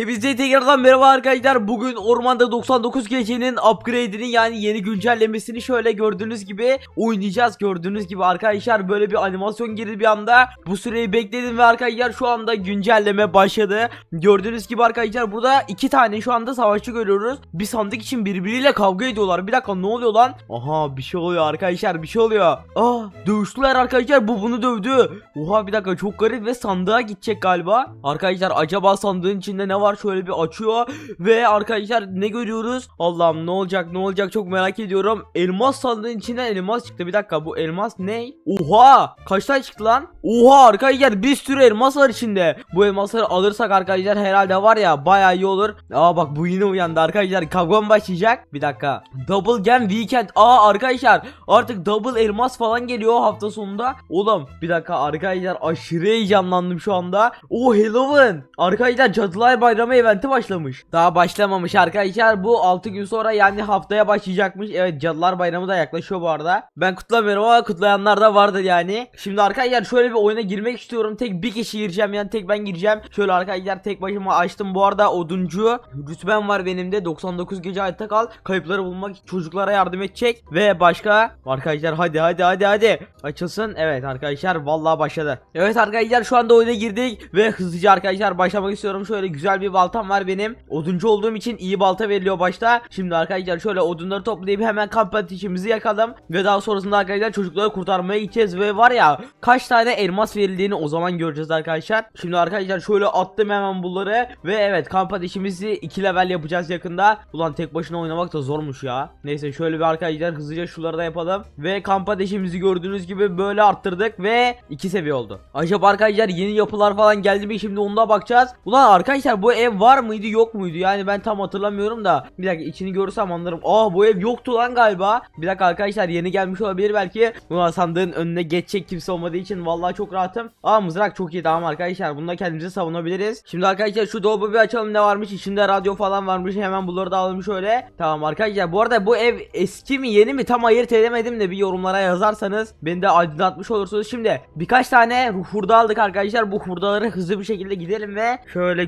Hepinize tekrardan merhaba arkadaşlar. Bugün ormanda 99 gecenin upgrade'ini yani yeni güncellemesini şöyle gördüğünüz gibi oynayacağız. Gördüğünüz gibi arkadaşlar böyle bir animasyon girdi bir anda. Bu süreyi bekledim ve arkadaşlar şu anda güncelleme başladı. Gördüğünüz gibi arkadaşlar burada iki tane şu anda savaşçı görüyoruz. Bir sandık için birbiriyle kavga ediyorlar. Bir dakika ne oluyor lan? Aha bir şey oluyor arkadaşlar bir şey oluyor. Ah dövüştüler arkadaşlar bu bunu dövdü. Oha bir dakika çok garip ve sandığa gidecek galiba. Arkadaşlar acaba sandığın içinde ne var şöyle bir açıyor ve arkadaşlar ne görüyoruz? Allah'ım ne olacak ne olacak çok merak ediyorum. Elmas sandığın içinden elmas çıktı. Bir dakika bu elmas ne? Oha kaç tane çıktı lan? Oha arkadaşlar bir sürü elmas var içinde. Bu elmasları alırsak arkadaşlar herhalde var ya bayağı iyi olur. Aa bak bu yine uyandı arkadaşlar kavga mı başlayacak? Bir dakika. Double Gem Weekend. Aa arkadaşlar artık double elmas falan geliyor hafta sonunda. Oğlum bir dakika arkadaşlar aşırı heyecanlandım şu anda. O Halloween. Arkadaşlar Cadılar Bayramı eventi başlamış. Daha başlamamış arkadaşlar. Bu 6 gün sonra yani haftaya başlayacakmış. Evet Cadılar Bayramı da yaklaşıyor bu arada. Ben kutlamıyorum ama kutlayanlar da vardır yani. Şimdi arkadaşlar şöyle bir oyuna girmek istiyorum. Tek bir kişi gireceğim yani tek ben gireceğim. Şöyle arkadaşlar tek başıma açtım. Bu arada oduncu rütbem var benim de. 99 gece hayatta kal. Kayıpları bulmak çocuklara yardım edecek. Ve başka arkadaşlar hadi hadi hadi hadi. Açılsın. Evet arkadaşlar vallahi başladı. Evet arkadaşlar şu anda oyuna girdik ve hızlıca arkadaşlar başlamak istiyorum. Şöyle güzel bir baltam var benim. Oduncu olduğum için iyi balta veriliyor başta. Şimdi arkadaşlar şöyle odunları toplayıp hemen kamp ateşimizi yakalım ve daha sonrasında arkadaşlar çocukları kurtarmaya gideceğiz ve var ya kaç tane elmas verildiğini o zaman göreceğiz arkadaşlar. Şimdi arkadaşlar şöyle attım hemen bunları ve evet kamp ateşimizi 2 level yapacağız yakında. Ulan tek başına oynamak da zormuş ya. Neyse şöyle bir arkadaşlar hızlıca şuları da yapalım ve kamp ateşimizi gördüğünüz gibi böyle arttırdık ve 2 seviye oldu. Acaba arkadaşlar yeni yapılar falan geldi mi şimdi ona bakacağız. Ulan arkadaşlar bu ev var mıydı yok muydu yani ben tam hatırlamıyorum da bir dakika içini görürsem anlarım. Aa bu ev yoktu lan galiba. Bir dakika arkadaşlar yeni gelmiş olabilir belki. Ulan sandığın önüne geçecek kimse olmadığı için vallahi çok rahatım. Aa mızrak çok iyi tamam arkadaşlar bununla kendimizi savunabiliriz. Şimdi arkadaşlar şu dolabı bir açalım ne varmış içinde radyo falan varmış hemen bunları da alalım şöyle. Tamam arkadaşlar bu arada bu ev eski mi yeni mi tam ayırt edemedim de bir yorumlara yazarsanız beni de aydınlatmış olursunuz. Şimdi birkaç tane hurda aldık arkadaşlar bu hurdaları hızlı bir şekilde gidelim ve şöyle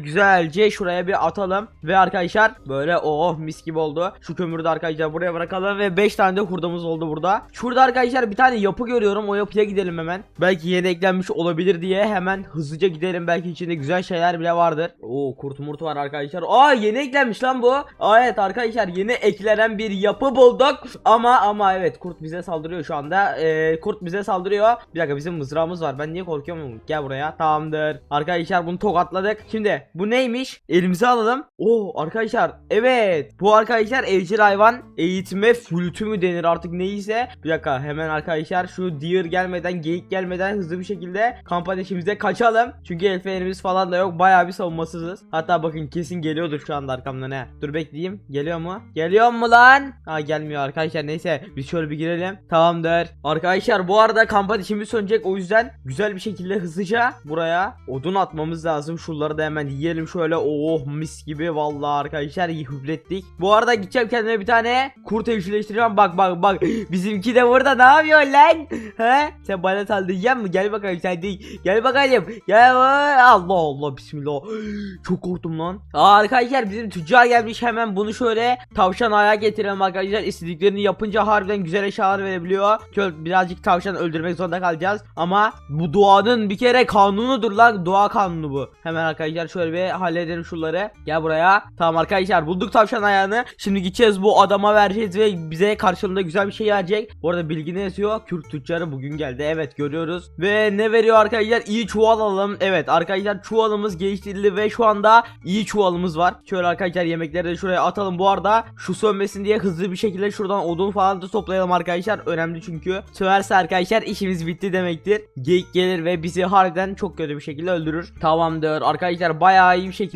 güzelce şuraya bir atalım. Ve arkadaşlar böyle oh mis gibi oldu. Şu kömürü de arkadaşlar buraya bırakalım ve 5 tane de hurdamız oldu burada. Şurada arkadaşlar bir tane yapı görüyorum o yapıya gidelim hemen. Belki yeni eklenmiş olabilir diye hemen hızlıca gidelim. Belki içinde güzel şeyler bile vardır. Oo kurt murt var arkadaşlar. Aa yeni eklenmiş lan bu. Aa, evet arkadaşlar yeni eklenen bir yapı bulduk. Ama ama evet kurt bize saldırıyor şu anda. Ee, kurt bize saldırıyor. Bir dakika bizim mızrağımız var. Ben niye korkuyorum? Gel buraya. Tamamdır. Arkadaşlar bunu tokatladık. Şimdi bu neymiş? Elimize alalım. Oo arkadaşlar evet. Bu arkadaşlar evcil hayvan eğitime flütü mü denir artık neyse. Bir dakika hemen arkadaşlar şu deer gelmeden geyik gelmeden hızlı bir şekilde kamp ateşimize kaçalım. Çünkü el fenerimiz falan da yok. Bayağı bir savunmasızız. Hatta bakın kesin geliyordur şu anda arkamda ne. Dur bekleyeyim. Geliyor mu? Geliyor mu lan? Ha gelmiyor arkadaşlar. Neyse biz şöyle bir girelim. Tamamdır. Arkadaşlar bu arada kamp ateşimiz sönecek. O yüzden güzel bir şekilde hızlıca buraya odun atmamız lazım. Şunları da hemen yiyelim şöyle. Oh mis gibi vallahi arkadaşlar hüplettik. Bu arada gideceğim kendime bir tane kurt evcilleştireceğim. Bak bak bak. Bizimki de burada ne yapıyor lan? He? Sen bana saldıracaksın mı? Gel bakalım sen değil. Gel bakalım. Gel. Allah Allah bismillah. Çok korktum lan. Arkadaşlar bizim tüccar gelmiş. Hemen bunu şöyle tavşan ayağa getirelim arkadaşlar. İstediklerini yapınca harbiden güzel eşyalar verebiliyor. Şöyle birazcık tavşan öldürmek zorunda kalacağız. Ama bu doğanın bir kere kanunudur lan. Doğa kanunu bu. Hemen arkadaşlar şöyle bir halledelim şunları. Gel buraya. Tamam arkadaşlar bulduk tavşan ayağını. Şimdi gideceğiz bu adama vereceğiz ve bize karşılığında güzel bir şey verecek. Bu arada bilgi ne yazıyor? Kürt tüccarı bugün geldi. Evet görüyoruz. Ve ne veriyor arkadaşlar? İyi çuval alalım. Evet arkadaşlar çuvalımız geliştirildi ve şu anda iyi çuvalımız var. Şöyle arkadaşlar yemekleri de şuraya atalım. Bu arada şu sönmesin diye hızlı bir şekilde şuradan odun falan da toplayalım arkadaşlar. Önemli çünkü. Söverse arkadaşlar işimiz bitti demektir. Geyik gelir ve bizi harbiden çok kötü bir şekilde öldürür. Tamamdır. Arkadaşlar bayağı iyi bir şekilde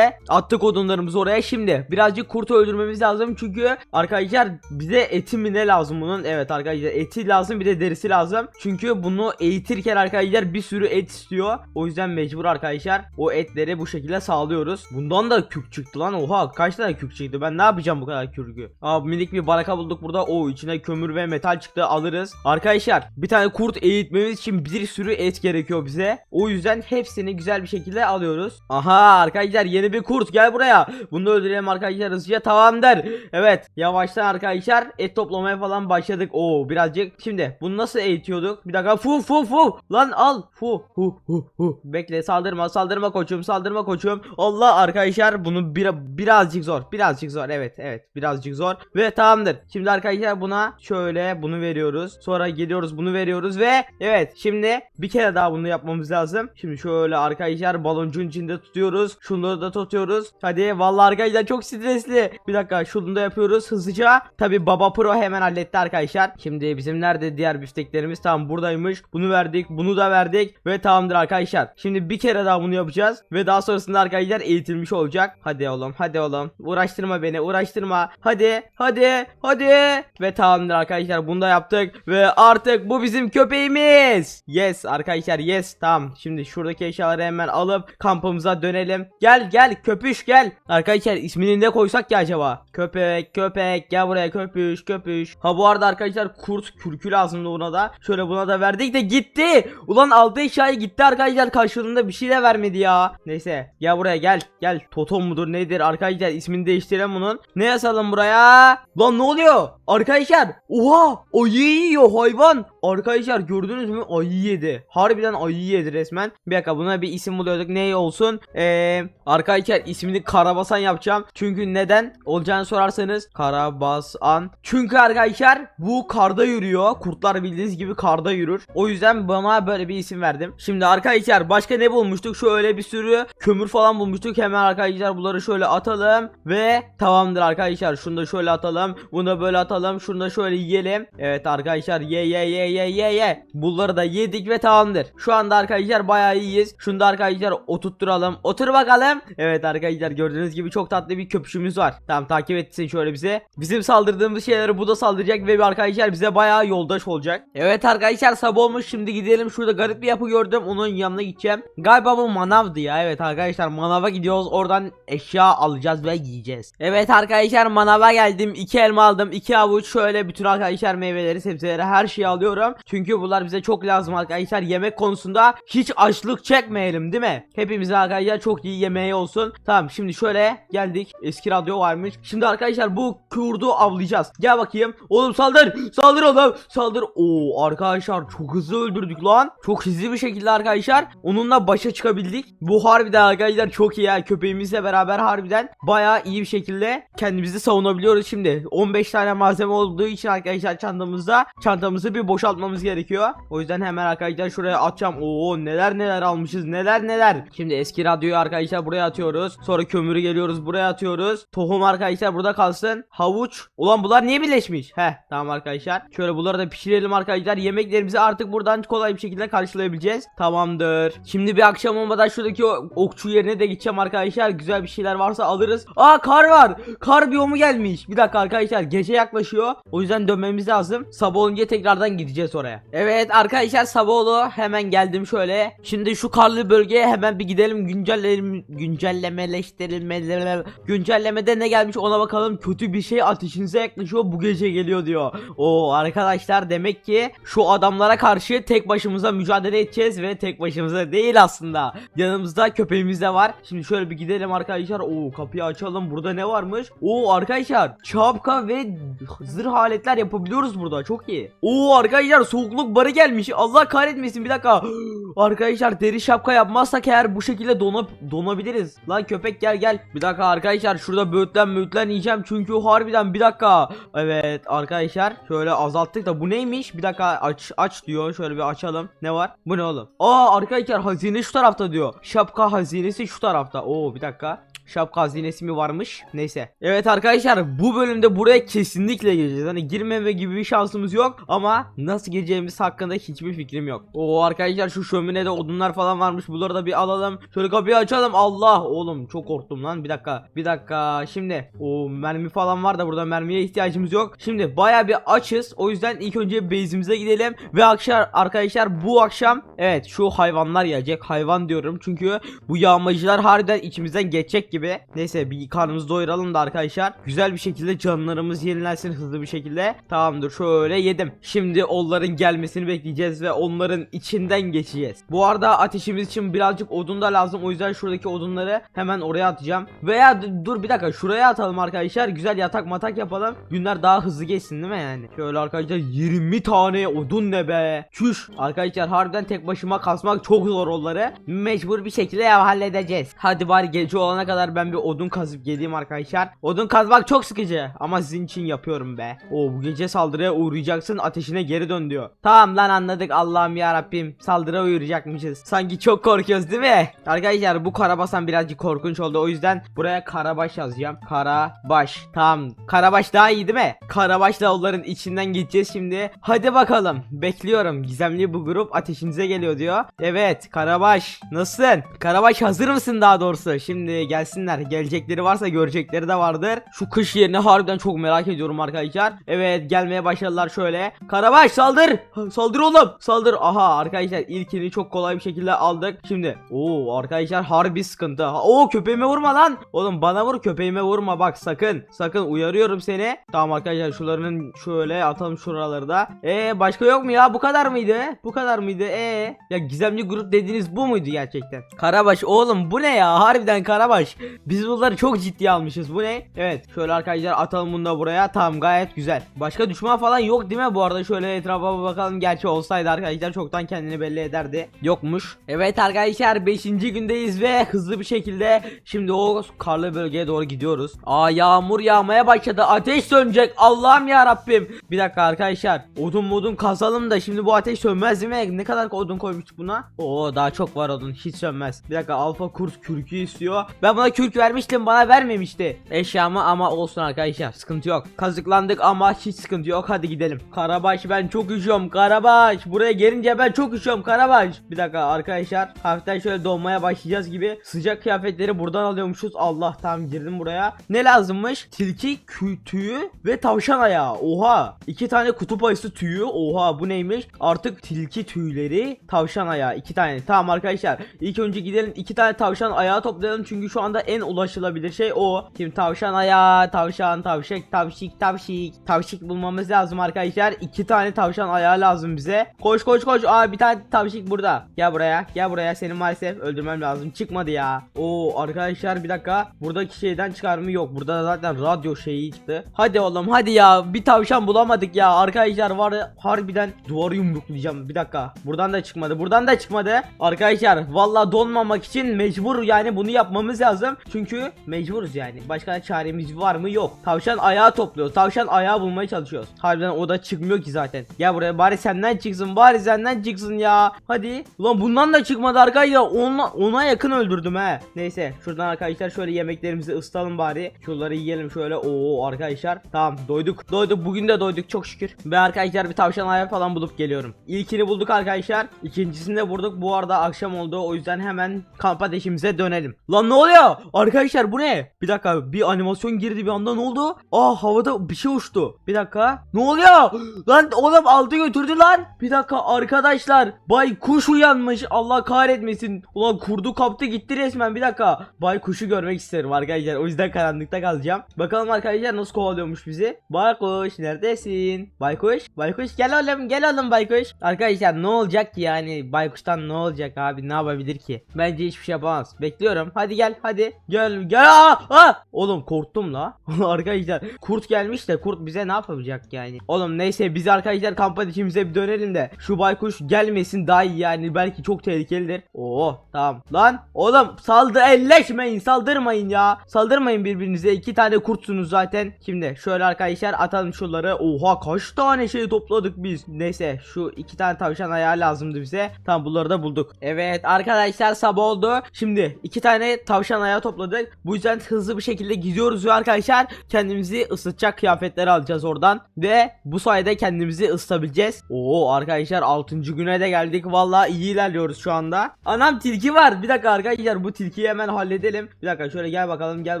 attık odunlarımızı oraya. Şimdi birazcık kurtu öldürmemiz lazım. Çünkü arkadaşlar bize eti mi ne lazım bunun? Evet arkadaşlar eti lazım bir de derisi lazım. Çünkü bunu eğitirken arkadaşlar bir sürü et istiyor. O yüzden mecbur arkadaşlar o etleri bu şekilde sağlıyoruz. Bundan da kürk çıktı lan. Oha kaç tane kürk çıktı? Ben ne yapacağım bu kadar kürkü? Aa minik bir baraka bulduk burada. O içine kömür ve metal çıktı alırız. Arkadaşlar bir tane kurt eğitmemiz için bir sürü et gerekiyor bize. O yüzden hepsini güzel bir şekilde alıyoruz. Aha arkadaşlar yeni bir kurt gel buraya. Bunu da öldürelim arkadaşlar hızlıca tamamdır. Evet yavaştan arkadaşlar et toplamaya falan başladık. Oo birazcık. Şimdi bunu nasıl eğitiyorduk? Bir dakika fu fu fu. Lan al fu hu hu hu. Bekle saldırma saldırma koçum saldırma koçum. Allah arkadaşlar bunu bir, birazcık zor. Birazcık zor evet evet birazcık zor. Ve tamamdır. Şimdi arkadaşlar buna şöyle bunu veriyoruz. Sonra geliyoruz bunu veriyoruz ve evet şimdi bir kere daha bunu yapmamız lazım. Şimdi şöyle arkadaşlar baloncuğun içinde tutuyoruz. Da tutuyoruz. Hadi vallahi arkadaşlar çok stresli. Bir dakika şunu da yapıyoruz hızlıca. Tabi Baba Pro hemen halletti arkadaşlar. Şimdi bizim nerede diğer bifteklerimiz? Tamam buradaymış. Bunu verdik. Bunu da verdik. Ve tamamdır arkadaşlar. Şimdi bir kere daha bunu yapacağız. Ve daha sonrasında arkadaşlar eğitilmiş olacak. Hadi oğlum hadi oğlum. Uğraştırma beni uğraştırma. Hadi hadi hadi. Ve tamamdır arkadaşlar bunu da yaptık. Ve artık bu bizim köpeğimiz. Yes arkadaşlar yes tamam. Şimdi şuradaki eşyaları hemen alıp kampımıza dönelim. Gel gel köpüş gel. Arkadaşlar ismini ne koysak ya acaba? Köpek köpek gel buraya köpüş köpüş. Ha bu arada arkadaşlar kurt kürkü lazımdı buna da. Şöyle buna da verdik de gitti. Ulan aldı eşyayı gitti arkadaşlar karşılığında bir şey de vermedi ya. Neyse gel buraya gel. Gel totom mudur nedir arkadaşlar ismini değiştirelim bunun. Ne yazalım buraya? Lan ne oluyor? Arkadaşlar oha ayı yiyor hayvan. Arkadaşlar gördünüz mü ayı yedi. Harbiden ayı yedi resmen. Bir dakika buna bir isim buluyorduk. Ne olsun? Eee arkadaşlar ismini Karabasan yapacağım. Çünkü neden? Olacağını sorarsanız Karabasan. Çünkü arkadaşlar bu karda yürüyor. Kurtlar bildiğiniz gibi karda yürür. O yüzden bana böyle bir isim verdim. Şimdi arkadaşlar başka ne bulmuştuk? Şöyle bir sürü kömür falan bulmuştuk. Hemen arkadaşlar bunları şöyle atalım. Ve tamamdır arkadaşlar. Şunu da şöyle atalım. Bunu da böyle atalım. Şunu da şöyle yiyelim. Evet arkadaşlar ye ye ye ye ye ye. Bunları da yedik ve tamamdır. Şu anda arkadaşlar bayağı iyiyiz. Şunu da arkadaşlar oturtturalım. Otur bakalım. Evet arkadaşlar gördüğünüz gibi çok tatlı bir köpüşümüz var. Tamam takip etsin şöyle bize. Bizim saldırdığımız şeyleri bu da saldıracak ve arkadaşlar bize bayağı yoldaş olacak. Evet arkadaşlar sabah olmuş. Şimdi gidelim. Şurada garip bir yapı gördüm. Onun yanına gideceğim. Galiba bu manavdı ya. Evet arkadaşlar manava gidiyoruz. Oradan eşya alacağız ve yiyeceğiz. Evet arkadaşlar manava geldim. iki elma aldım. iki avuç şöyle bütün arkadaşlar meyveleri, sebzeleri her şeyi alıyorum. Çünkü bunlar bize çok lazım arkadaşlar. Yemek konusunda hiç açlık çekmeyelim değil mi? Hepimize arkadaşlar çok iyi yemeği olsun. Tamam şimdi şöyle geldik. Eski radyo varmış. Şimdi arkadaşlar bu kurdu avlayacağız. Gel bakayım. Oğlum saldır. Saldır oğlum. Saldır. Oo arkadaşlar çok hızlı öldürdük lan. Çok hızlı bir şekilde arkadaşlar onunla başa çıkabildik. Bu harbiden arkadaşlar çok iyi ya. Köpeğimizle beraber harbiden bayağı iyi bir şekilde kendimizi savunabiliyoruz şimdi. 15 tane malzeme olduğu için arkadaşlar çantamızda çantamızı bir boşaltmamız gerekiyor. O yüzden hemen arkadaşlar şuraya atacağım. Oo neler neler almışız neler neler. Şimdi eski radyoyu arkadaşlar buraya atıyoruz. Sonra kömürü geliyoruz buraya atıyoruz. Tohum arkadaşlar burada kalsın. Havuç. Ulan bunlar niye birleşmiş? Heh tamam arkadaşlar. Şöyle bunları da pişirelim arkadaşlar. Yemeklerimizi artık buradan kolay bir şekilde karşılayabileceğiz. Tamamdır. Şimdi bir akşam olmadan şuradaki okçu yerine de gideceğim arkadaşlar. Güzel bir şeyler varsa alırız. Aa kar var. Kar biyomu gelmiş. Bir dakika arkadaşlar gece yaklaşıyor. O yüzden dönmemiz lazım. Sabah olunca tekrardan gideceğiz oraya. Evet arkadaşlar sabah oldu. Hemen geldim şöyle. Şimdi şu karlı bölgeye hemen bir gidelim. Güncelleyelim. Güncellemeleştirilme. Güncellemede ne gelmiş ona bakalım. Kötü bir şey ateşinize yaklaşıyor. Bu gece geliyor diyor. O arkadaşlar demek ki şu adamlara karşı tek başımıza mücadele edeceğiz ve tek başımıza değil aslında. Yanımızda köpeğimiz de var. Şimdi şöyle bir gidelim arkadaşlar. Oo kapıyı açalım. Burada ne varmış? Oo arkadaşlar şapka ve zırh aletler yapabiliyoruz burada. Çok iyi. Oo arkadaşlar soğukluk barı gelmiş. Allah kahretmesin bir dakika. Arkadaşlar deri şapka yapmazsak eğer bu şekilde donup donabiliriz. Lan köpek gel gel. Bir dakika arkadaşlar şurada böğütlen böğütlen yiyeceğim çünkü harbiden bir dakika. Evet arkadaşlar şöyle azalttık da bu neymiş? Bir dakika aç aç diyor. Şöyle bir açalım. Ne var? Bu ne oğlum? Aa arkadaşlar hazine şu tarafta diyor. Şapka hazinesi şu tarafta. Oo bir dakika. Şapka hazinesi mi varmış? Neyse. Evet arkadaşlar bu bölümde buraya kesinlikle gireceğiz. Hani girmeme gibi bir şansımız yok ama nasıl gireceğimiz hakkında hiçbir fikrim yok. Oo arkadaşlar şu şöminede odunlar falan varmış. Bunları da bir alalım. Şöyle kapıyı açalım. Allah oğlum çok korktum lan. Bir dakika. Bir dakika. Şimdi o mermi falan var da burada mermiye ihtiyacımız yok. Şimdi baya bir açız. O yüzden ilk önce base'imize gidelim ve akşam arkadaşlar bu akşam evet şu hayvanlar gelecek. Hayvan diyorum çünkü bu yağmacılar harbiden içimizden geçecek gibi gibi. Neyse bir karnımızı doyuralım da arkadaşlar. Güzel bir şekilde canlarımız yenilensin hızlı bir şekilde. Tamamdır şöyle yedim. Şimdi onların gelmesini bekleyeceğiz ve onların içinden geçeceğiz. Bu arada ateşimiz için birazcık odun da lazım. O yüzden şuradaki odunları hemen oraya atacağım. Veya dur bir dakika şuraya atalım arkadaşlar. Güzel yatak matak yapalım. Günler daha hızlı geçsin değil mi yani? Şöyle arkadaşlar 20 tane odun ne be? Çüş. Arkadaşlar harbiden tek başıma kasmak çok zor onları. Mecbur bir şekilde halledeceğiz. Hadi bari gece olana kadar ben bir odun kazıp geleyim arkadaşlar. Odun kazmak çok sıkıcı ama sizin için yapıyorum be. Oo bu gece saldırıya uğrayacaksın ateşine geri dön diyor. Tamam lan anladık Allah'ım ya Rabbim. Saldırıya uğrayacakmışız. Sanki çok korkuyoruz değil mi? Arkadaşlar bu karabasan birazcık korkunç oldu. O yüzden buraya karabaş yazacağım. Karabaş. Tamam. Karabaş daha iyi değil mi? Karabaşla onların içinden gideceğiz şimdi. Hadi bakalım. Bekliyorum. Gizemli bu grup ateşinize geliyor diyor. Evet. Karabaş. Nasılsın? Karabaş hazır mısın daha doğrusu? Şimdi gelsinler. Gelecekleri varsa görecekleri de vardır. Şu kış yerini harbiden çok merak ediyorum arkadaşlar. Evet gelmeye başladılar şöyle. Karabaş saldır. Saldır oğlum. Saldır. Aha arkadaşlar ilkini çok kolay bir şekilde aldık. Şimdi o arkadaşlar harbi sıkıntı. Oo köpeğime vurma lan. Oğlum bana vur köpeğime vurma bak sakın. Sakın uyarıyorum seni. Tamam arkadaşlar şularının şöyle atalım şuraları da. E başka yok mu ya? Bu kadar mıydı? Bu kadar mıydı? E ya gizemli grup dediğiniz bu muydu gerçekten? Karabaş oğlum bu ne ya? Harbiden Karabaş. Biz bunları çok ciddiye almışız. Bu ne? Evet. Şöyle arkadaşlar atalım bunu da buraya. Tamam gayet güzel. Başka düşman falan yok değil mi? Bu arada şöyle etrafa bakalım. Gerçi olsaydı arkadaşlar çoktan kendini belli ederdi. Yokmuş. Evet arkadaşlar 5. gündeyiz ve hızlı bir şekilde şimdi o karlı bölgeye doğru gidiyoruz. Aa yağmur yağmaya başladı. Ateş sönecek. Allah'ım ya Rabbim. Bir dakika arkadaşlar. Odun modun kazalım da şimdi bu ateş sönmez değil mi? Ne kadar odun koymuştuk buna? Oo daha çok var odun. Hiç sönmez. Bir dakika alfa kurt kürkü istiyor. Ben buna kürk vermiştim. Bana vermemişti. Eşyamı ama olsun arkadaşlar. Sıkıntı yok. Kazıklandık ama hiç sıkıntı yok. Hadi gidelim. Karabaş ben çok üşüyorum. Karabaş. Buraya gelince ben çok üşüyorum. Karabaş. Bir dakika arkadaşlar. Hafiften şöyle donmaya başlayacağız gibi. Sıcak kıyafetleri buradan alıyormuşuz. Allah tamam girdim buraya. Ne lazımmış? Tilki tüyü ve tavşan ayağı. Oha. iki tane kutup ayısı tüyü. Oha bu neymiş? Artık tilki tüyleri, tavşan ayağı. iki tane. Tamam arkadaşlar. İlk önce gidelim iki tane tavşan ayağı toplayalım. Çünkü şu anda en ulaşılabilir şey o. Şimdi tavşan ayağı, tavşan, tavşek, tavşik, tavşik. Tavşik bulmamız lazım arkadaşlar. iki tane tavşan ayağı lazım bize. Koş koş koş. Aa bir tane tavşik burada. Gel buraya. Gel buraya. Seni maalesef öldürmem lazım. Çıkmadı ya. Oo arkadaşlar bir dakika. Buradaki şeyden çıkarımı yok. Burada zaten radyo şeyi çıktı. Hadi oğlum hadi ya. Bir tavşan bulamadık ya. Arkadaşlar var harbiden duvarı yumruklayacağım. Bir dakika. Buradan da çıkmadı. Buradan da çıkmadı. Arkadaşlar valla donmamak için mecbur yani bunu yapmamız lazım. Çünkü mecburuz yani. Başka çaremiz var mı? Yok. Tavşan ayağı topluyor. Tavşan ayağı bulmaya çalışıyoruz. Harbiden o da çıkmıyor ki zaten. Gel buraya bari senden çıksın. Bari senden çıksın ya. Hadi. Ulan bundan da çıkmadı arkadaşlar. Ona, ona yakın öldürdüm he. Neyse. Şuradan arkadaşlar şöyle yemeklerimizi ısıtalım bari. Şunları yiyelim şöyle. Oo arkadaşlar. Tamam doyduk. Doyduk. Bugün de doyduk çok şükür. Ben arkadaşlar bir tavşan ayağı falan bulup geliyorum. İlkini bulduk arkadaşlar. İkincisini de vurduk. Bu arada akşam oldu. O yüzden hemen kamp ateşimize dönelim. Lan ne oluyor? Arkadaşlar bu ne? Bir dakika bir animasyon girdi bir anda ne oldu? Aa havada bir şey uçtu. Bir dakika. Ne oluyor? Lan oğlum aldı götürdü lan. Bir dakika arkadaşlar. Bay kuş uyanmış. Allah kahretmesin. Ulan kurdu kaptı gitti resmen. Bir dakika. Bay kuşu görmek isterim arkadaşlar. O yüzden karanlıkta kalacağım. Bakalım arkadaşlar nasıl kovalıyormuş bizi. Baykuş neredesin? Baykuş. Baykuş gel oğlum gel oğlum baykuş. Arkadaşlar ne olacak ki yani? Baykuştan ne olacak abi? Ne yapabilir ki? Bence hiçbir şey yapamaz. Bekliyorum. Hadi gel hadi. Gel gel. Aa, aa! Oğlum korktum la. arkadaşlar kurt gelmiş de kurt bize ne yapacak yani? Oğlum neyse biz arkadaşlar kamp ateşimize bir dönelim de şu baykuş gelmesin daha iyi yani belki çok tehlikelidir. Oo tamam. Lan oğlum saldı elleşmeyin saldırmayın ya. Saldırmayın birbirinize. iki tane kurtsunuz zaten. Şimdi şöyle arkadaşlar atalım şunları. Oha kaç tane şey topladık biz. Neyse şu iki tane tavşan ayağı lazımdı bize. Tamam bunları da bulduk. Evet arkadaşlar sabah oldu. Şimdi iki tane tavşan ayağı topladık. Bu yüzden hızlı bir şekilde gidiyoruz ve arkadaşlar kendimizi ısıtacak kıyafetler alacağız oradan. Ve bu sayede kendimizi ısıtabileceğiz. Oo arkadaşlar 6. güne de geldik. Vallahi iyi ilerliyoruz şu anda. Anam tilki var. Bir dakika arkadaşlar bu tilkiyi hemen halledelim. Bir dakika şöyle gel bakalım gel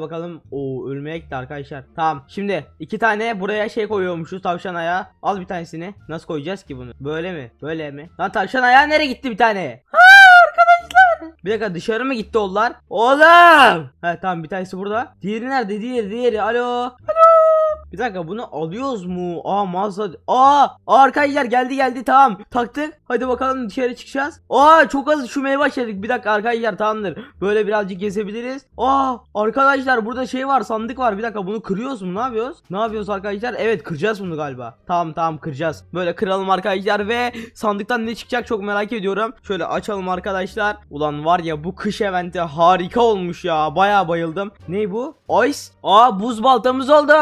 bakalım. Oo ölmeye gitti arkadaşlar. Tamam şimdi iki tane buraya şey koyuyormuşuz tavşan ayağı. Al bir tanesini. Nasıl koyacağız ki bunu? Böyle mi? Böyle mi? Lan tavşan ayağı nereye gitti bir tane? Ha. Bir dakika dışarı mı gitti onlar? Oğlum. He tamam bir tanesi burada. Diğeri nerede? Diğeri diğeri. Alo. Alo. Bir dakika bunu alıyoruz mu? Aa mağaza. Aa arkadaşlar geldi geldi tamam. Taktık. Hadi bakalım dışarı çıkacağız. Aa çok az üşümeye başladık. Bir dakika arkadaşlar tamamdır. Böyle birazcık gezebiliriz. Aa arkadaşlar burada şey var sandık var. Bir dakika bunu kırıyoruz mu? Ne yapıyoruz? Ne yapıyoruz arkadaşlar? Evet kıracağız bunu galiba. Tamam tamam kıracağız. Böyle kıralım arkadaşlar ve sandıktan ne çıkacak çok merak ediyorum. Şöyle açalım arkadaşlar. Ulan var ya bu kış eventi harika olmuş ya. Bayağı bayıldım. Ne bu? Ice. Aa buz baltamız oldu.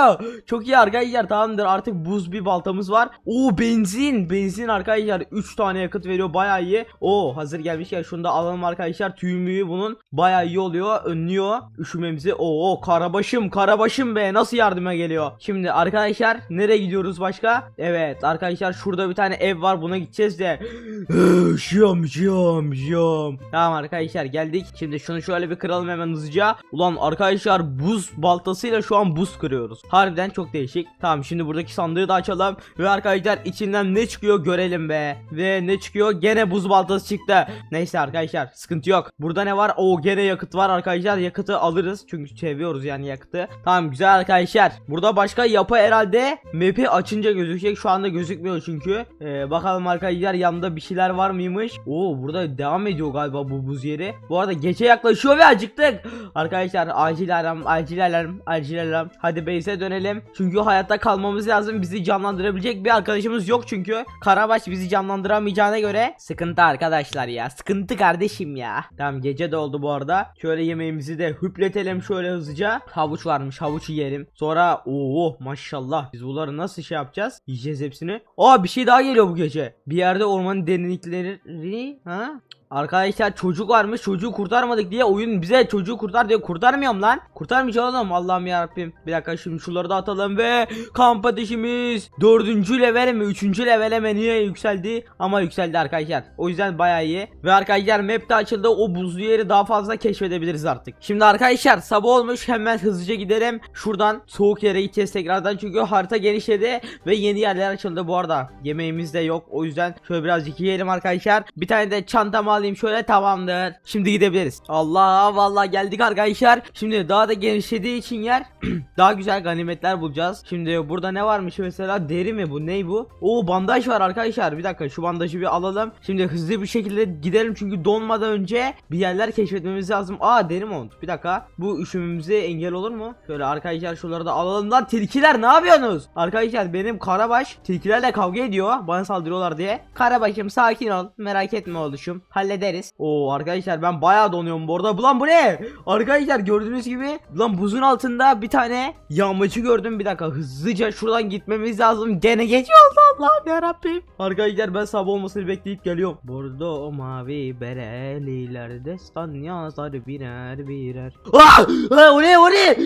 Çok iyi arkadaşlar tamamdır artık buz bir baltamız var. Oo benzin. Benzin arkadaşlar 3 tane yakıt veriyor bayağı iyi. Oo hazır gelmişken şunu da alalım arkadaşlar. Tüy müyü bunun bayağı iyi oluyor. Önlüyor üşümemizi. Oo karabaşım karabaşım be nasıl yardıma geliyor. Şimdi arkadaşlar nereye gidiyoruz başka? Evet arkadaşlar şurada bir tane ev var buna gideceğiz de. Şiyam şiyam şiyam. Tamam arkadaşlar geldik. Şimdi şunu şöyle bir kıralım hemen hızlıca. Ulan arkadaşlar buz baltasıyla şu an buz kırıyoruz. Harbiden çok değişik. Tamam şimdi buradaki sandığı da açalım. Ve arkadaşlar içinden ne çıkıyor görelim be. Ve ne çıkıyor? Gene buz baltası çıktı. Neyse arkadaşlar sıkıntı yok. Burada ne var? O gene yakıt var arkadaşlar. Yakıtı alırız. Çünkü seviyoruz yani yakıtı. Tamam güzel arkadaşlar. Burada başka yapı herhalde map'i açınca gözükecek. Şu anda gözükmüyor çünkü. Ee, bakalım arkadaşlar yanında bir şeyler var mıymış? Oo burada devam ediyor galiba bu buz yeri. Bu arada gece yaklaşıyor ve acıktık. Arkadaşlar acil alarm, acil alarm, acil alarm. Hadi base'e dönelim. Çünkü hayatta kalmamız lazım. Bizi canlandırabilecek bir arkadaşımız yok çünkü. Karabaş bizi canlandıramayacağına göre sıkıntı arkadaşlar ya. Sıkıntı kardeşim ya. Tamam gece de oldu bu arada. Şöyle yemeğimizi de hüpletelim şöyle hızlıca. Havuç varmış havuç yiyelim. Sonra ooo maşallah. Biz bunları nasıl şey yapacağız? Yiyeceğiz hepsini. Aa bir şey daha geliyor bu gece. Bir yerde ormanın derinlikleri ha? Arkadaşlar çocuk varmış çocuğu kurtarmadık diye oyun bize çocuğu kurtar diyor. Kurtarmıyorum lan. Kurtarmayacağım Allah'ım yarabbim. Bir dakika şimdi şunları da atalım ve kamp ateşimiz dördüncü level mi üçüncü level mi? Niye yükseldi? Ama yükseldi arkadaşlar. O yüzden bayağı iyi. Ve arkadaşlar map de açıldı. O buzlu yeri daha fazla keşfedebiliriz artık. Şimdi arkadaşlar sabah olmuş. Hemen hızlıca gidelim. Şuradan soğuk yere gideceğiz tekrardan. Çünkü harita genişledi ve yeni yerler açıldı. Bu arada yemeğimiz de yok. O yüzden şöyle birazcık yiyelim arkadaşlar. Bir tane de çantama alayım şöyle tamamdır. Şimdi gidebiliriz. Allah vallahi geldik arkadaşlar. Şimdi daha da genişlediği için yer daha güzel ganimetler bulacağız. Şimdi burada ne varmış mesela deri mi bu ney bu? Oo bandaj var arkadaşlar. Bir dakika şu bandajı bir alalım. Şimdi hızlı bir şekilde gidelim çünkü donmadan önce bir yerler keşfetmemiz lazım. Aa deri mont. Bir dakika. Bu üşümemize engel olur mu? Şöyle arkadaşlar şunları da alalım lan. Tilkiler ne yapıyorsunuz? Arkadaşlar benim Karabaş tilkilerle kavga ediyor. Bana saldırıyorlar diye. Karabaşım sakin ol. Merak etme oluşum. Hallederiz. Oo arkadaşlar ben bayağı donuyorum bu arada. Ulan bu ne? Arkadaşlar gördüğünüz gibi lan buzun altında bir tane yağmacı gördüm. Bir dakika hızlıca şuradan gitmemiz lazım. Gene geç oldu Allah'ım yarabbim. Arkadaşlar ben sabah olmasını bekleyip geliyorum. Bordo mavi bereliler destan yazar birer birer. Ah! Ah, o ne o ne?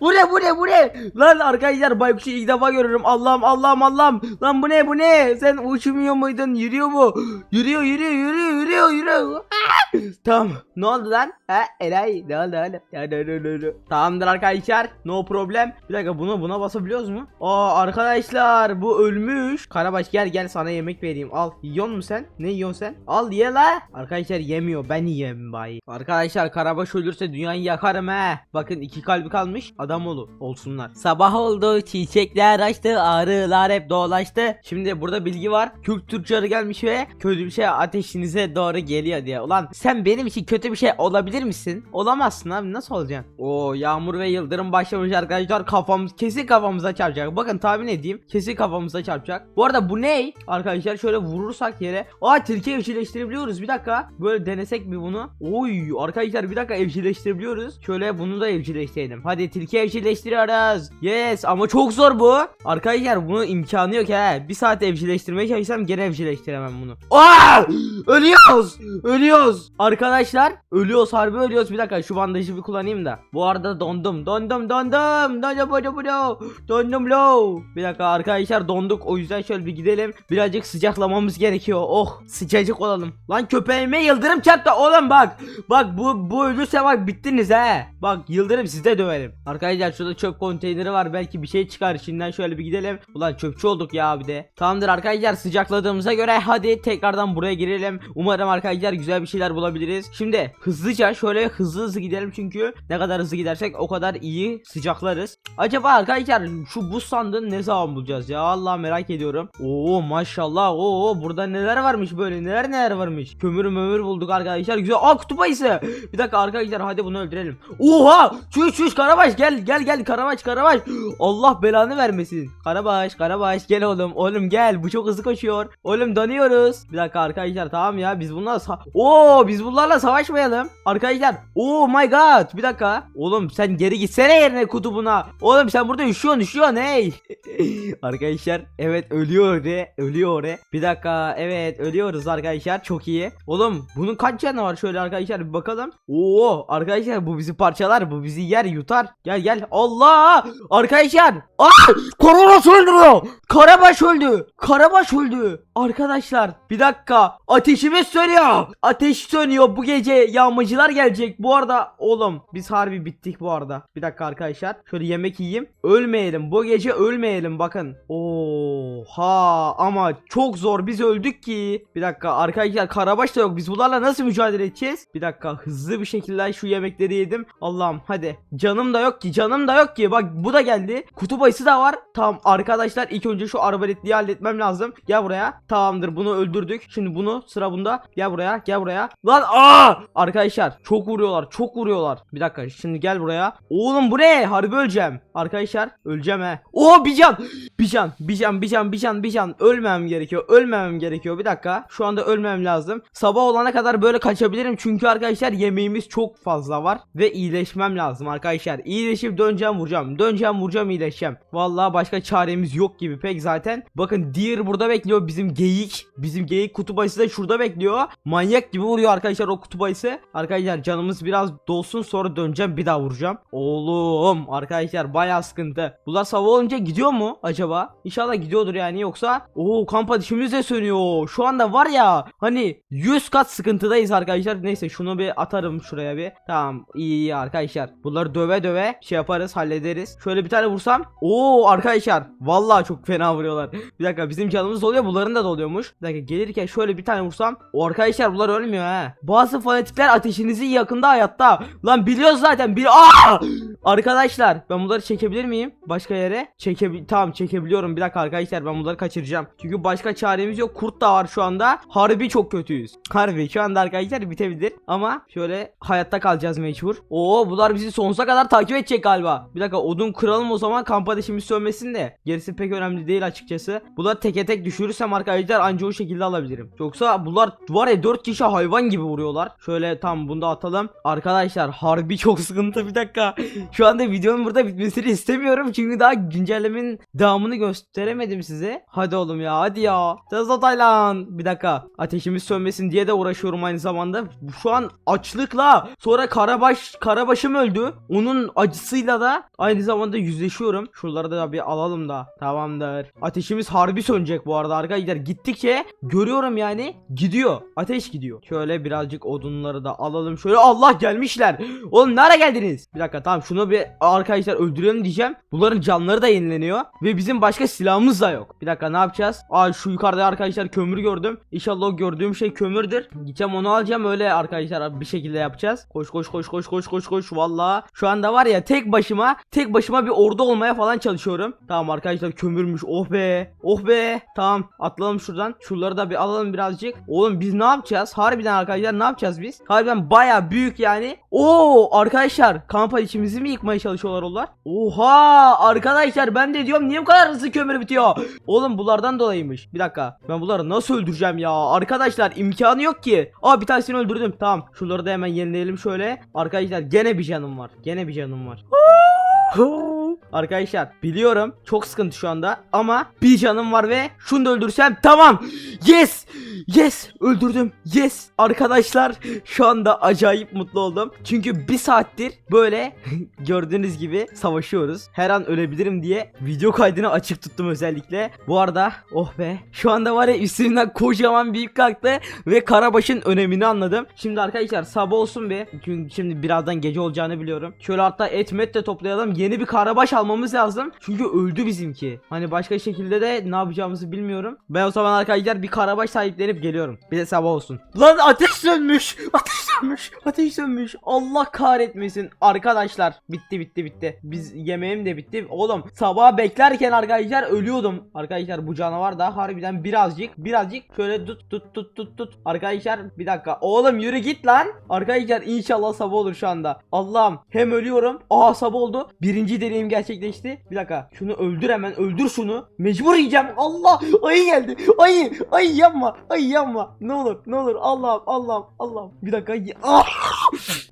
Bu ne bu ne bu ne? Lan arkadaşlar baykuşu ilk defa görüyorum. Allah'ım Allah'ım Allah'ım. Lan bu ne bu ne? Sen uçmuyor muydun? Yürüyor mu? Yürüyor yürüyor yürüyor yürüyor yürüyor. Ah! tamam. Ne oldu lan? Ha Eray ne oldu oğlum? Tamamdır arkadaşlar. No problem. Bir dakika bunu buna basabiliyoruz mu? Aa arkadaşlar bu ölmüş. Karabaş gel gel sana yemek vereyim. Al. Yiyor musun sen? Ne yiyorsun sen? Al ye la. Arkadaşlar yemiyor. Ben yiyeyim bayi. Arkadaşlar Karabaş ölürse dünyayı yakarım he. Bakın iki kalbi kalmış. Adam olu. Olsunlar. Sabah oldu. Çiçekler açtı. Arılar hep dolaştı. Şimdi burada bilgi var. Türk Türkçarı gelmiş ve kötü bir şey ateşinize doğru geliyor diye. Ulan sen benim için kötü bir şey olabilir misin? Olamazsın abi. Nasıl olacaksın? Oo yağmur ve yıldırım başlamış arkadaşlar. Kafamız kesin kafamıza çarpacak. Bakın tahmin edeyim. Kesin kafamıza çarpacak. Bu arada bu ne? Arkadaşlar şöyle vurursak yere. Aa tilki evcilleştirebiliyoruz. Bir dakika. Böyle denesek mi bunu? Oy arkadaşlar bir dakika evcilleştirebiliyoruz. Şöyle bunu da evcilleştirelim. Hadi tilki evcilleştiriyoruz. Yes ama çok zor bu. Arkadaşlar bunun imkanı yok he. Bir saat evcilleştirmeye çalışsam gene evcilleştiremem bunu. Aa! Ölüyoruz. Ölüyoruz. Arkadaşlar ölüyoruz harbi ölüyoruz. Bir dakika şu bandajı bir kullanayım da. Bu arada dondum. Dondum dondum. Dondum dondum dondum. Dondum low. Bir dakika arkadaşlar donduk. O yüzden şöyle bir gidelim. Birazcık sıcaklamamız gerekiyor. Oh sıcacık olalım. Lan köpeğime yıldırım çarptı oğlum bak. Bak bu bu ölürse bak bittiniz he. Bak yıldırım sizde döverim. Arkadaşlar şurada çöp konteyneri var. Belki bir şey çıkar içinden şöyle bir gidelim. Ulan çöpçü olduk ya bir de. Tamamdır arkadaşlar sıcakladığımıza göre hadi tekrardan buraya girelim. Umarım Umarım arkadaşlar güzel bir şeyler bulabiliriz. Şimdi hızlıca şöyle hızlı hızlı gidelim çünkü ne kadar hızlı gidersek o kadar iyi sıcaklarız. Acaba arkadaşlar şu buz sandığını ne zaman bulacağız ya? Allah merak ediyorum. Oo maşallah. Oo burada neler varmış böyle neler neler varmış. Kömür mömür bulduk arkadaşlar. Güzel. Aa kutup ayısı. Bir dakika arkadaşlar hadi bunu öldürelim. Oha! Çüş çüş Karabaş gel gel gel Karabaş Karabaş. Allah belanı vermesin. Karabaş Karabaş gel oğlum. Oğlum gel. Bu çok hızlı koşuyor. Oğlum dönüyoruz. Bir dakika arkadaşlar tamam ya biz bunlarla sa- Oo biz bunlarla savaşmayalım. Arkadaşlar. Oh my god. Bir dakika. Oğlum sen geri gitsene yerine kutubuna. Oğlum sen burada üşüyorsun üşüyorsun hey. arkadaşlar evet ölüyor re. Ölüyor re. Bir dakika evet ölüyoruz arkadaşlar çok iyi. Oğlum bunun kaç canı var şöyle arkadaşlar bir bakalım. Oo arkadaşlar bu bizi parçalar bu bizi yer yutar. Gel gel Allah arkadaşlar. Aa Koronas öldürüyor. Karabaş öldü. Karabaş öldü. Arkadaşlar bir dakika ateşimiz sönüyor. Ateş sönüyor bu gece yağmacılar gelecek. Bu arada oğlum biz harbi bittik bu arada. Bir dakika arkadaşlar şöyle yemek yiyeyim. Ölmeyelim bu gece ölmeyelim bakın. Oha ama çok zor biz öldük ki. Bir dakika arkadaşlar Karabaş da yok biz bunlarla nasıl mücadele edeceğiz? Bir dakika hızlı bir şekilde şu yemekleri yedim. Allah'ım hadi. Canım da yok ki canım da yok ki. Bak bu da geldi. Kutup ayısı da var. Tamam arkadaşlar ilk önce şu arbaletliği halletmem lazım. Gel buraya. Tamamdır bunu öldürdük. Şimdi bunu sıra bunda. Gel buraya gel buraya. Lan aa! Arkadaşlar çok vuruyorlar çok vuruyorlar. Bir dakika şimdi gel buraya. Oğlum bu ne? Harbi öleceğim. Arkadaşlar öleceğim he. Oo bir can. Bir can bir can bir can bir can bir can. Ölmemem gerekiyor. Ölmemem gerekiyor. Bir dakika. Şu anda ölmemem lazım. Sabah olana kadar böyle kaçabilirim. Çünkü arkadaşlar yemeğimiz çok fazla var. Ve iyileşmem lazım arkadaşlar. İyileşip döneceğim vuracağım. Döneceğim vuracağım iyileşeceğim. Vallahi başka çaremiz yok gibi pek zaten. Bakın Deer burada bekliyor. Bizim geyik. Bizim geyik kutup ayısı da şurada bekliyor. Manyak gibi vuruyor arkadaşlar o kutup ayısı. Arkadaşlar canımız biraz dolsun sonra döneceğim bir daha vuracağım. Oğlum arkadaşlar bayağı sıkıntı. Bunlar sabah olunca gidiyor mu acaba? İnşallah gidiyordur yani yoksa. Oo kamp ateşimiz de sönüyor. Şu anda var ya hani 100 kat sıkıntıdayız arkadaşlar. Neyse şunu bir atarım şuraya bir. Tamam iyi iyi arkadaşlar. Bunları döve döve şey yaparız hallederiz. Şöyle bir tane vursam. Oo arkadaşlar vallahi çok fena vuruyorlar. Bir dakika bizim canımız doluyor bunların da doluyormuş. Bir dakika gelirken şöyle bir tane vursam. O arkadaşlar bunlar ölmüyor ha. Bazı fanatikler ateşinizi yakında hayatta. Lan biliyoruz zaten. Bir! Arkadaşlar ben bunları çekebilir miyim? Başka yere? Çekebil tamam çekebiliyorum. Bir dakika arkadaşlar ben bunları kaçıracağım. Çünkü başka çaremiz yok. Kurt da var şu anda. Harbi çok kötüyüz. Harbi şu anda arkadaşlar bitebilir. Ama şöyle hayatta kalacağız mecbur. Oo bunlar bizi sonsuza kadar takip edecek galiba. Bir dakika odun kıralım o zaman kamp ateşimiz sönmesin de. Gerisi pek önemli değil açıkçası. Bunları teke tek düşürürsem arkadaşlar anca o şekilde alabilirim. Yoksa bunlar var ya 4 kişi hayvan gibi vuruyorlar. Şöyle tam bunu da atalım. Arkadaşlar harbi çok sıkıntı bir dakika. Şu anda videonun burada bitmesini istemiyorum. Çünkü daha güncellemenin devamını gösteremedim size. Hadi oğlum ya hadi ya. Tesla Taylan. Bir dakika. Ateşimiz sönmesin diye de uğraşıyorum aynı zamanda. Şu an açlıkla sonra Karabaş Karabaşım öldü. Onun acısıyla da aynı zamanda yüzleşiyorum. Şuraları da bir alalım da. Tamamdır. Ateşimiz harbi sönecek bu arada arkadaşlar. Gittikçe görüyorum yani gidiyor. Ateş gidiyor. Şöyle birazcık odunları da alalım. Şöyle Allah gelmişler. Oğlum nereye geldiniz? Bir dakika tamam şunu bir arkadaşlar öldürelim diyeceğim. Bunların canları da yenileniyor. Ve bizim başka silahımız da yok. Bir dakika ne yapacağız? Aa şu yukarıda arkadaşlar kömür gördüm. İnşallah gördüğüm şey kömürdür. Gideceğim onu alacağım öyle arkadaşlar bir şekilde yapacağız. Koş koş koş koş koş koş koş. Valla şu anda var ya tek başıma tek başıma bir ordu olmaya falan çalışıyorum. Tamam arkadaşlar kömürmüş. Oh be. Oh be. Tamam atlayalım şuradan. Şuraları da bir alalım birazcık. Oğlum biz ne yapacağız? Harbiden arkadaşlar ne yapacağız biz? Harbiden baya büyük yani. Oo arkadaşlar kamp içimizi mi yıkmaya çalışıyorlar onlar? Oha arkadaşlar ben de diyorum niye bu kadar hızlı kömür bitiyor? Oğlum bunlardan dolayıymış. Bir dakika ben bunları nasıl öldüreceğim ya? Arkadaşlar imkanı yok ki. Aa bir tanesini öldürdüm. Tamam şunları da hemen yenileyelim şöyle. Arkadaşlar gene bir canım var. Gene bir canım var. Arkadaşlar biliyorum çok sıkıntı şu anda ama bir canım var ve şunu da öldürsem tamam. Yes! Yes! Öldürdüm. Yes! Arkadaşlar şu anda acayip mutlu oldum. Çünkü bir saattir böyle gördüğünüz gibi savaşıyoruz. Her an ölebilirim diye video kaydını açık tuttum özellikle. Bu arada oh be şu anda var ya üstümden kocaman bir kalktı ve Karabaş'ın önemini anladım. Şimdi arkadaşlar sabah olsun be. Şimdi birazdan gece olacağını biliyorum. Şöyle hatta et met de toplayalım. Yeni bir Karabaş al almamız lazım. Çünkü öldü bizimki. Hani başka şekilde de ne yapacağımızı bilmiyorum. Ben o zaman arkadaşlar bir karabaş sahiplenip geliyorum. Bir de sabah olsun. Lan ateş sönmüş. Ateş sönmüş. Ateş sönmüş. Allah kahretmesin. Arkadaşlar bitti bitti bitti. Biz yemeğim de bitti. Oğlum sabah beklerken arkadaşlar ölüyordum. Arkadaşlar bu canavar da harbiden birazcık birazcık şöyle tut tut tut tut tut. Arkadaşlar bir dakika. Oğlum yürü git lan. Arkadaşlar inşallah sabah olur şu anda. Allah'ım hem ölüyorum. Aa sabah oldu. Birinci deneyim gerçekleşti. Bir dakika. Şunu öldür hemen öldür şunu. Mecbur yiyeceğim. Allah ayı geldi. Ayı ayı yapma. Ayı yapma. Ne olur ne olur. Allah'ım Allah'ım Allah'ım. Bir dakika. Ah!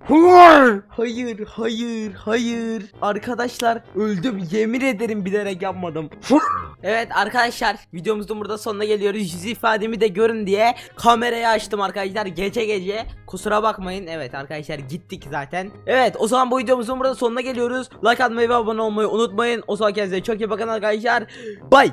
Hayır, hayır, hayır, hayır. Arkadaşlar öldüm. Yemin ederim bilerek yapmadım. evet arkadaşlar videomuzun burada sonuna geliyoruz. Yüz ifademi de görün diye kamerayı açtım arkadaşlar gece gece. Kusura bakmayın. Evet arkadaşlar gittik zaten. Evet o zaman bu videomuzun burada sonuna geliyoruz. Like atmayı ve abone olmayı unutmayın. O zaman kendinize çok iyi bakın arkadaşlar. Bye.